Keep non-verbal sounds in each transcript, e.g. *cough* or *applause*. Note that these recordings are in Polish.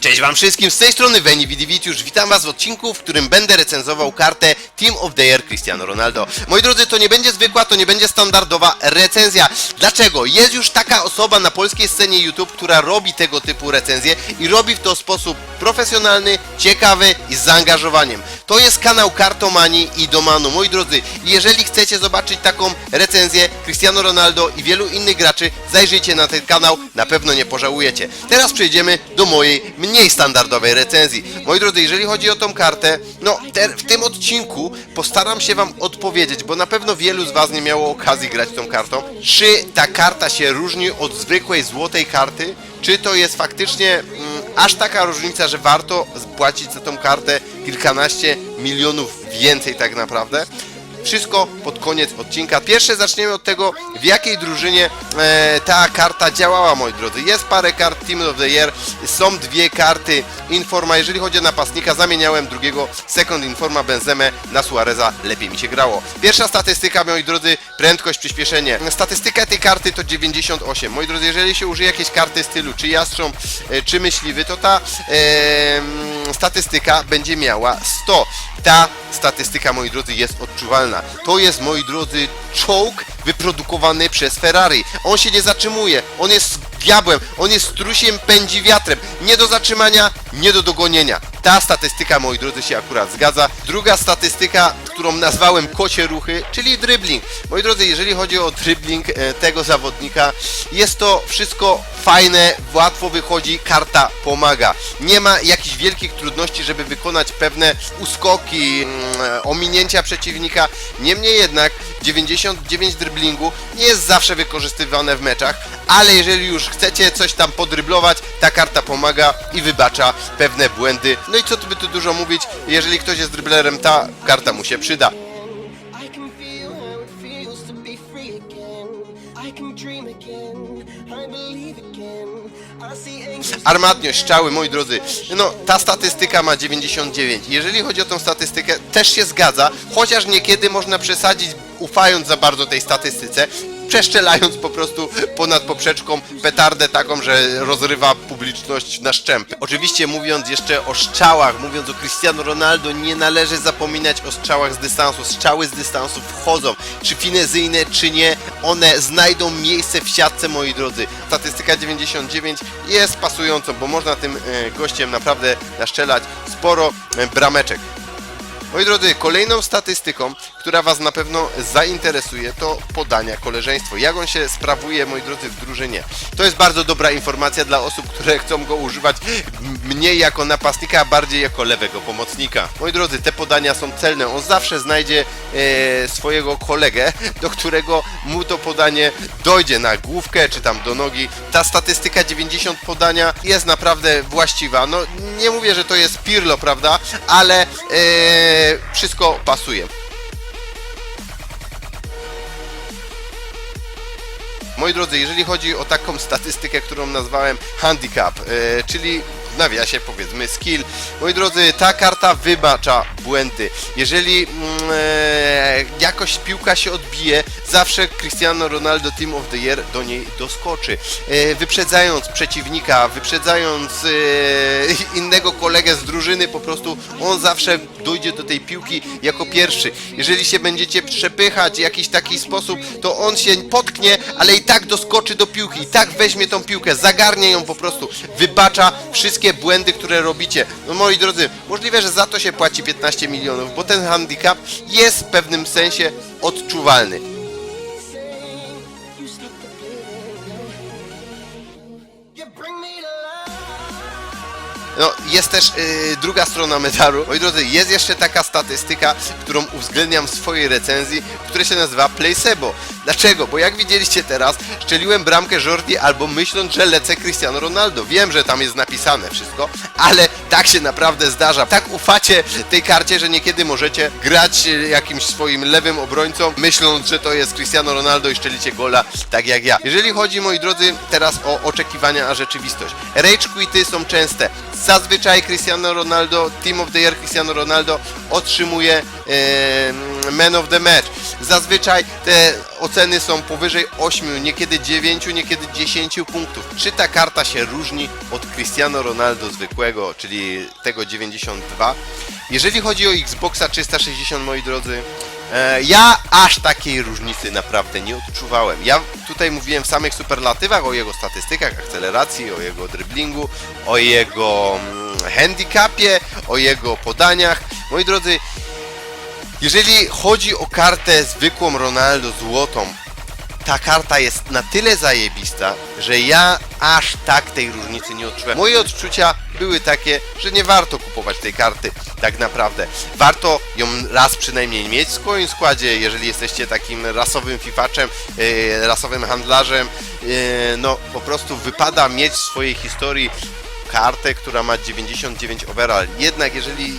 Cześć wam wszystkim, z tej strony Veni Vidi Vitiusz. Witam was w odcinku, w którym będę recenzował kartę Team of the Year Cristiano Ronaldo. Moi drodzy, to nie będzie zwykła, to nie będzie standardowa recenzja. Dlaczego? Jest już taka osoba na polskiej scenie YouTube, która robi tego typu recenzje i robi w to sposób profesjonalny, ciekawy i z zaangażowaniem. To jest kanał Kartomani i Domanu. Moi drodzy, jeżeli chcecie zobaczyć taką recenzję Cristiano Ronaldo i wielu innych graczy, zajrzyjcie na ten kanał, na pewno nie pożałujecie. Teraz przejdziemy do mojej mniej standardowej recenzji. Moi drodzy, jeżeli chodzi o tą kartę, no te, w tym odcinku postaram się Wam odpowiedzieć, bo na pewno wielu z Was nie miało okazji grać tą kartą. Czy ta karta się różni od zwykłej złotej karty? Czy to jest faktycznie aż taka różnica, że warto płacić za tą kartę kilkanaście milionów więcej tak naprawdę? Wszystko pod koniec odcinka. Pierwsze zaczniemy od tego, w jakiej drużynie e, ta karta działała, moi drodzy. Jest parę kart Team of the Year, są dwie karty Informa. Jeżeli chodzi o napastnika, zamieniałem drugiego Second Informa Benzemę na Suareza. Lepiej mi się grało. Pierwsza statystyka, moi drodzy, prędkość, przyspieszenie. Statystyka tej karty to 98. Moi drodzy, jeżeli się użyje jakiejś karty stylu, czy Jastrząb, e, czy Myśliwy, to ta e, statystyka będzie miała 100. Ta statystyka, moi drodzy, jest odczuwalna. To jest, moi drodzy, czołg wyprodukowany przez Ferrari. On się nie zatrzymuje, on jest diabłem, on jest strusiem, pędzi wiatrem. Nie do zatrzymania, nie do dogonienia. Ta statystyka, moi drodzy, się akurat zgadza. Druga statystyka, którą nazwałem kocie ruchy, czyli dribbling. Moi drodzy, jeżeli chodzi o dribbling e, tego zawodnika, jest to wszystko fajne, łatwo wychodzi, karta pomaga. Nie ma jakichś wielkich trudności, żeby wykonać pewne uskoki, mm, ominięcia przeciwnika. Niemniej jednak 99 driblingu nie jest zawsze wykorzystywane w meczach, ale jeżeli już chcecie coś tam podryblować, ta karta pomaga i wybacza pewne błędy. No i co tu by tu dużo mówić, jeżeli ktoś jest driblerem, ta karta mu się przyda. *laughs* Armatnio, strzały, moi drodzy. No, ta statystyka ma 99. Jeżeli chodzi o tą statystykę, też się zgadza, chociaż niekiedy można przesadzić, ufając za bardzo tej statystyce, przeszczelając po prostu ponad poprzeczką petardę taką, że rozrywa publiczność na szczępy. Oczywiście mówiąc jeszcze o strzałach, mówiąc o Cristiano Ronaldo, nie należy zapominać o strzałach z dystansu. Strzały z dystansu wchodzą, czy finezyjne, czy nie, one znajdą miejsce w siatce, moi drodzy. Statystyka 99 jest pasującą, bo można tym e, gościem naprawdę naszczelać sporo e, brameczek. Moi drodzy, kolejną statystyką, która Was na pewno zainteresuje, to podania koleżeństwo. Jak on się sprawuje, moi drodzy, w drużynie. To jest bardzo dobra informacja dla osób, które chcą go używać mniej jako napastnika, a bardziej jako lewego pomocnika. Moi drodzy, te podania są celne. On zawsze znajdzie e, swojego kolegę, do którego mu to podanie dojdzie na główkę czy tam do nogi. Ta statystyka 90 podania jest naprawdę właściwa. No nie mówię, że to jest Pirlo, prawda? Ale e, wszystko pasuje. Moi drodzy, jeżeli chodzi o taką statystykę, którą nazwałem handicap, e, czyli w nawiasie powiedzmy skill, moi drodzy, ta karta wybacza błędy. Jeżeli mm, e, jakoś piłka się odbije, zawsze Cristiano Ronaldo Team of the Year do niej doskoczy. E, wyprzedzając przeciwnika, wyprzedzając e, *laughs* innego kolegę z drużyny, po prostu on zawsze dojdzie do tej piłki jako pierwszy. Jeżeli się będziecie przepychać w jakiś taki sposób, to on się potknie, ale i tak doskoczy do piłki, i tak weźmie tą piłkę, zagarnie ją po prostu, wybacza wszystkie błędy, robicie. No moi drodzy, możliwe, że za to się płaci 15 milionów, bo ten handicap jest w pewnym sensie odczuwalny. No, jest też yy, druga strona medalu. Moi drodzy, jest jeszcze taka statystyka, którą uwzględniam w swojej recenzji, która się nazywa Placebo. Dlaczego? Bo jak widzieliście teraz, szczeliłem bramkę Jordi albo myśląc, że lecę Cristiano Ronaldo. Wiem, że tam jest napisane wszystko, ale tak się naprawdę zdarza. Tak ufacie tej karcie, że niekiedy możecie grać y, jakimś swoim lewym obrońcą, myśląc, że to jest Cristiano Ronaldo i szczelicie gola, tak jak ja. Jeżeli chodzi, moi drodzy, teraz o oczekiwania, a rzeczywistość. Rage quity są częste. Zazwyczaj Cristiano Ronaldo, Team of the Year Cristiano Ronaldo otrzymuje e, Man of the Match. zazwyczaj te oceny są powyżej 8, niekiedy 9, niekiedy 10 punktów. Czy ta karta się różni od Cristiano Ronaldo zwykłego, czyli tego 92? Jeżeli chodzi o Xboxa 360, moi drodzy, ja aż takiej różnicy naprawdę nie odczuwałem. Ja tutaj mówiłem w samych superlatywach o jego statystykach, akceleracji, o jego driblingu, o jego mm, handicapie, o jego podaniach. Moi drodzy, jeżeli chodzi o kartę zwykłą Ronaldo złotą, ta karta jest na tyle zajebista, że ja aż tak tej różnicy nie odczułem. Moje odczucia były takie, że nie warto kupować tej karty tak naprawdę. Warto ją raz przynajmniej mieć w swoim składzie, jeżeli jesteście takim rasowym fifaczem, yy, rasowym handlarzem. Yy, no po prostu wypada mieć w swojej historii kartę, która ma 99 overall. Jednak jeżeli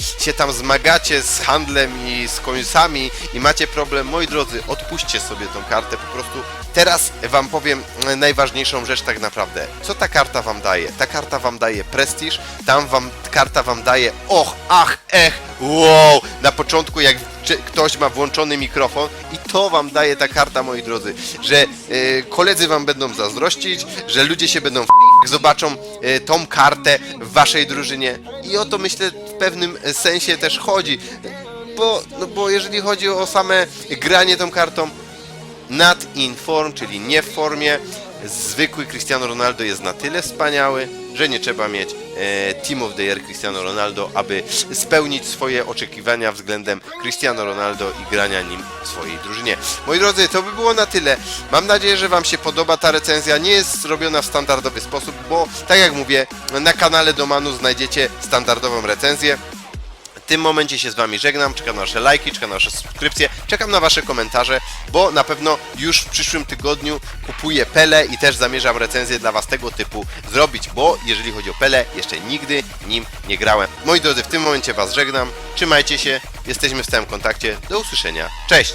się tam zmagacie z handlem i z końcami i macie problem, moi drodzy, odpuśćcie sobie tą kartę po prostu. Teraz wam powiem najważniejszą rzecz tak naprawdę. Co ta karta wam daje? Ta karta wam daje prestiż, tam wam karta wam daje och, ach, ech, wow, na początku jak ktoś ma włączony mikrofon i to wam daje ta karta, moi drodzy, że e, koledzy wam będą zazdrościć, że ludzie się będą w zobaczą e, tą kartę w waszej drużynie i o to myślę w pewnym sensie też chodzi, bo, no bo jeżeli chodzi o same granie tą kartą, not in form, czyli nie w formie. Zwykły Cristiano Ronaldo jest na tyle wspaniały, że nie trzeba mieć e, Team of the Year Cristiano Ronaldo, aby spełnić swoje oczekiwania względem Cristiano Ronaldo i grania nim w swojej drużynie. Moi drodzy, to by było na tyle. Mam nadzieję, że Wam się podoba ta recenzja. Nie jest zrobiona w standardowy sposób, bo tak jak mówię, na kanale Domanu znajdziecie standardową recenzję. Tym momencie się z Wami żegnam, czekam na Wasze lajki, czekam na Wasze subskrypcje, czekam na Wasze komentarze, bo na pewno już w przyszłym tygodniu kupuję Pele i też zamierzam recenzję dla Was tego typu zrobić, bo jeżeli chodzi o Pele, jeszcze nigdy nim nie grałem. Moi drodzy, w tym momencie Was żegnam, trzymajcie się, jesteśmy w stałym kontakcie, do usłyszenia, cześć!